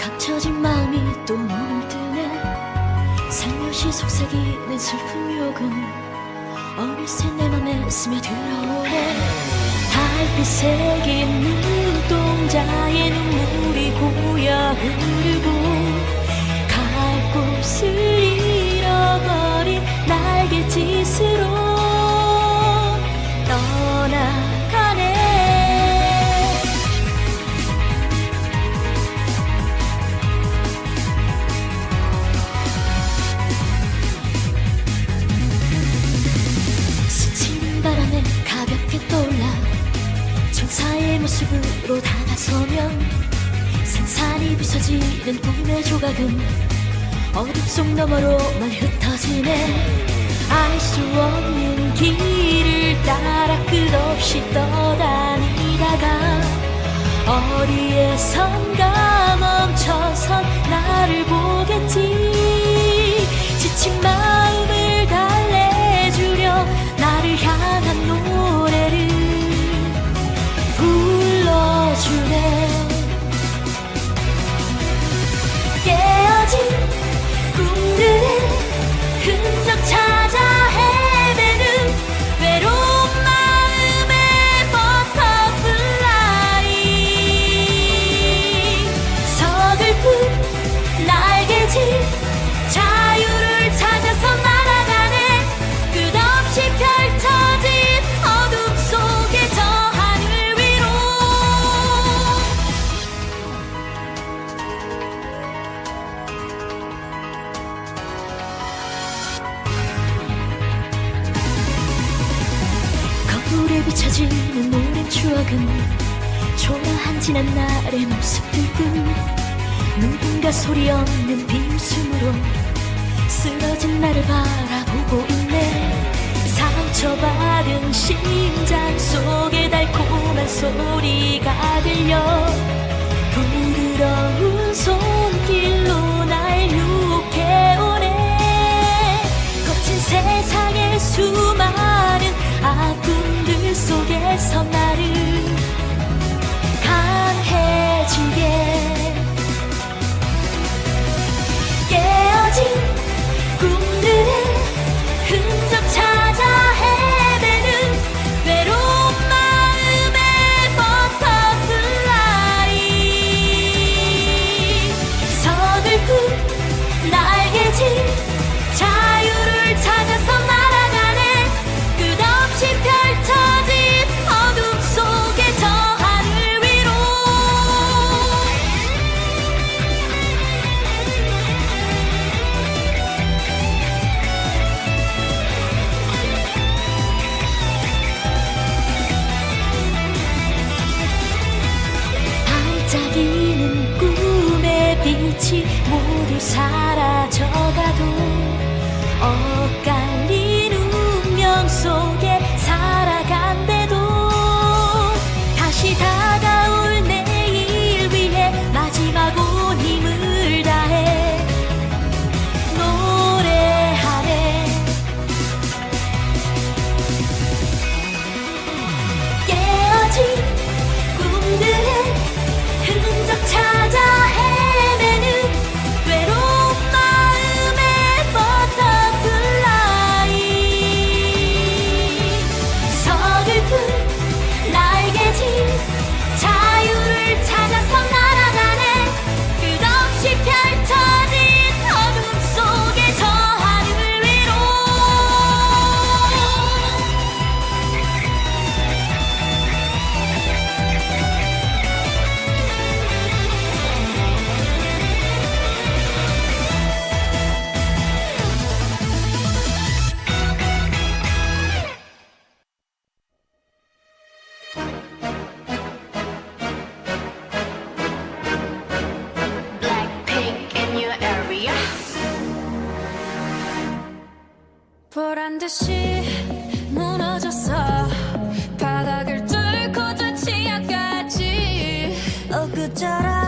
감춰진 마음이 또 눈을 뜨네. 살며시 속삭이는 슬픈 유혹은 어느새 내 맘에 스며들어오네. 달빛 새긴 눈동자의 눈물이 고여 흐르고 갈 곳을 잃어버린 날갯짓으로 모습으로 다가서면 산산이 부서지는 꿈의 조각은 어둠 속 너머로만 흩어지네. 알 수 없는 길을 따라 끝없이 떠다니다가 어디에선가 거울에 비춰지는 오랜 추억은 초라한 지난 날의 모습들 뿐. 누군가 소리 없는 비웃음으로 쓰러진 나를 바라보고 있네. 상처받은 심장 속에 달콤한 소리가 들려. 부드러운 손 속에서 나 반짝이는 꿈의 빛이 모두 사라져가도 엇갈린 보란 듯이 무너졌어. 바닥을 뚫고 저 치아까지. 엊그저라